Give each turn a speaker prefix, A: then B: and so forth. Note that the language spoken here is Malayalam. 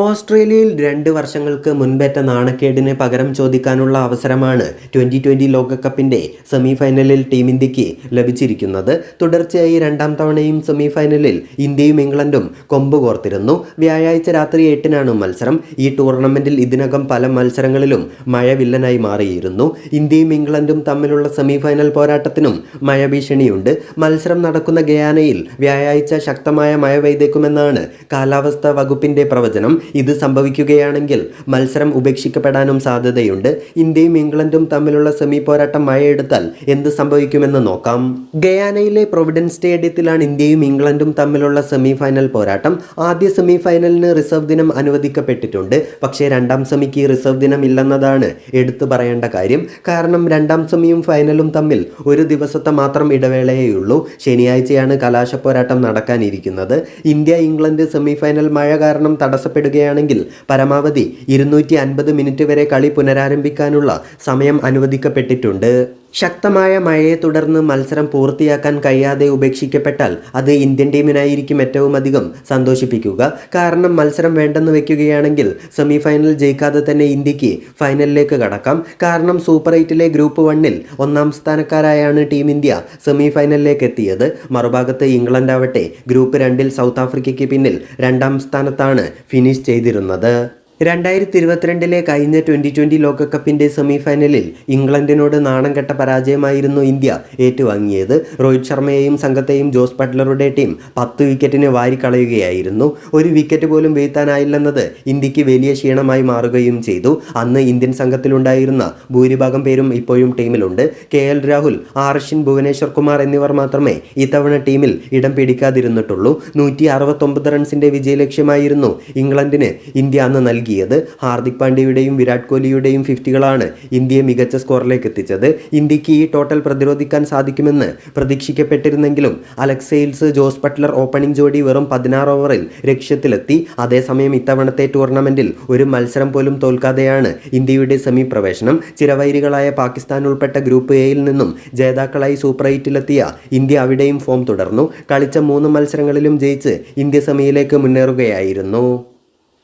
A: ഓസ്ട്രേലിയയിൽ രണ്ട് വർഷങ്ങൾക്ക് മുൻപേറ്റ നാണക്കേടിന് പകരം ചോദിക്കാനുള്ള അവസരമാണ് ട്വന്റി ട്വന്റി ലോകകപ്പിന്റെ സെമിഫൈനലിൽ ടീം ഇന്ത്യയ്ക്ക് ലഭിച്ചിരിക്കുന്നത്. തുടർച്ചയായി രണ്ടാം തവണയും സെമിഫൈനലിൽ ഇന്ത്യയും ഇംഗ്ലണ്ടും കൊമ്പ് കോർത്തിരുന്നു. വ്യാഴാഴ്ച രാത്രി എട്ടിനാണ് മത്സരം. ഈ ടൂർണമെന്റിൽ ഇതിനകം പല മത്സരങ്ങളിലും മഴ വില്ലനായി മാറിയിരുന്നു. ഇന്ത്യയും ഇംഗ്ലണ്ടും തമ്മിലുള്ള സെമിഫൈനൽ പോരാട്ടത്തിനും മഴ ഭീഷണിയുണ്ട്. മത്സരം നടക്കുന്ന ഗയാനയിൽ വ്യാഴാഴ്ച ശക്തമായ മഴ പെയ്തേക്കുമെന്നാണ് കാലാവസ്ഥാ വകുപ്പിന്റെ പ്രവചനം. ഇത് സംഭവിക്കുകയാണെങ്കിൽ മത്സരം ഉപേക്ഷിക്കപ്പെടാനും സാധ്യതയുണ്ട്. ഇന്ത്യയും ഇംഗ്ലണ്ടും തമ്മിലുള്ള സെമി പോരാട്ടം മഴയെടുത്താൽ എന്ത് സംഭവിക്കുമെന്ന് നോക്കാം. ഗയാനയിലെ പ്രൊവിഡൻസ് സ്റ്റേഡിയത്തിലാണ് ഇന്ത്യയും ഇംഗ്ലണ്ടും തമ്മിലുള്ള സെമി ഫൈനൽ പോരാട്ടം. ആദ്യ സെമി ഫൈനലിന് റിസർവ് ദിനം അനുവദിക്കപ്പെട്ടിട്ടുണ്ട്. പക്ഷേ രണ്ടാം സെമിക്ക് റിസർവ് ദിനം ഇല്ലെന്നതാണ് എടുത്തു പറയേണ്ട കാര്യം. കാരണം രണ്ടാം സെമിയും ഫൈനലും തമ്മിൽ ഒരു ദിവസത്തെ മാത്രം ഇടവേളയേയുള്ളൂ. ശനിയാഴ്ചയാണ് കലാശ പോരാട്ടം നടക്കാനിരിക്കുന്നത്. ഇന്ത്യ ഇംഗ്ലണ്ട് സെമി ഫൈനൽ മഴ കാരണം തടസ്സപ്പെടുകയാണെങ്കിൽ പരമാവധി ഇരുന്നൂറ്റി മിനിറ്റ് വരെ കളി പുനരാരംഭിക്കാനുള്ള സമയം അനുവദിക്കപ്പെട്ടിട്ടുണ്ട്. ശക്തമായ മഴയെ തുടർന്ന് മത്സരം പൂർത്തിയാക്കാൻ കഴിയാതെ ഉപേക്ഷിക്കപ്പെട്ടാൽ അത് ഇന്ത്യൻ ടീമിനായിരിക്കും ഏറ്റവും അധികം സന്തോഷിപ്പിക്കുക. കാരണം മത്സരം വേണ്ടെന്ന് വെക്കുകയാണെങ്കിൽ സെമി ഫൈനൽ ജയിക്കാതെ തന്നെ ഇന്ത്യയ്ക്ക് ഫൈനലിലേക്ക് കടക്കാം. കാരണം സൂപ്പർ എയ്റ്റിലെ ഗ്രൂപ്പ് വണ്ണിൽ ഒന്നാം സ്ഥാനക്കാരായാണ് ടീം ഇന്ത്യ സെമി ഫൈനലിലേക്ക് എത്തിയത്. മറുഭാഗത്ത് ഇംഗ്ലണ്ട് ആവട്ടെ ഗ്രൂപ്പ് രണ്ടിൽ സൗത്ത് ആഫ്രിക്കയ്ക്ക് പിന്നിൽ രണ്ടാം സ്ഥാനത്താണ് ഫിനിഷ് ചെയ്തിരുന്നത്. രണ്ടായിരത്തി ഇരുപത്തിരണ്ടിലെ കഴിഞ്ഞ ട്വന്റി ട്വന്റി ലോകകപ്പിന്റെ സെമിഫൈനലിൽ ഇംഗ്ലണ്ടിനോട് നാണം കെട്ട പരാജയമായിരുന്നു ഇന്ത്യ ഏറ്റുവാങ്ങിയത്. രോഹിത് ശർമ്മയെയും സംഘത്തെയും ജോസ് ബട്ട്ലറുടെ ടീം പത്ത് വിക്കറ്റിന് വാരിക്കളയുകയായിരുന്നു. ഒരു വിക്കറ്റ് പോലും വീഴ്ത്താനായില്ലെന്നത് ഇന്ത്യയ്ക്ക് വലിയ ക്ഷീണമായി മാറുകയും ചെയ്തു. അന്ന് ഇന്ത്യൻ സംഘത്തിലുണ്ടായിരുന്ന ഭൂരിഭാഗം പേരും ഇപ്പോഴും ടീമിലുണ്ട്. കെ എൽ രാഹുൽ ആർഷിൻ ഭുവനേശ്വർ കുമാർ എന്നിവർ മാത്രമേ ഇത്തവണ ടീമിൽ ഇടം പിടിക്കാതിരുന്നിട്ടുള്ളൂ. നൂറ്റി അറുപത്തൊമ്പത് റൺസിന്റെ വിജയലക്ഷ്യമായിരുന്നു ഇംഗ്ലണ്ടിന് ഇന്ത്യ അന്ന് നൽകിയത്. ഹാർദിക് പാണ്ഡ്യയുടെയും വിരാട് കോഹ്ലിയുടെയും ഫിഫ്റ്റികളാണ് ഇന്ത്യയെ മികച്ച സ്കോറിലേക്ക് എത്തിച്ചത്. ഇന്ത്യയ്ക്ക് ഈ ടോട്ടൽ പ്രതിരോധിക്കാൻ സാധിക്കുമെന്ന് പ്രതീക്ഷിക്കപ്പെട്ടിരുന്നെങ്കിലും Alex Hales Jos Buttler opening ജോഡി വെറും പതിനാറ് ഓവറിൽ ലക്ഷ്യത്തിലെത്തി. അതേസമയം ഇത്തവണത്തെ ടൂർണമെന്റിൽ ഒരു മത്സരം പോലും തോൽക്കാതെയാണ് ഇന്ത്യയുടെ സെമി പ്രവേശനം ചിരവൈരികളായ പാകിസ്ഥാൻ ഉൾപ്പെട്ട ഗ്രൂപ്പ് എയിൽ നിന്നും ജേതാക്കളായി സൂപ്പർ എയ്റ്റിലെത്തിയ ഇന്ത്യ അവിടെയും ഫോം തുടർന്നു. കളിച്ച മൂന്ന് മത്സരങ്ങളിലും ജയിച്ച് ഇന്ത്യ സെമിയിലേക്ക് മുന്നേറുകയായിരുന്നു.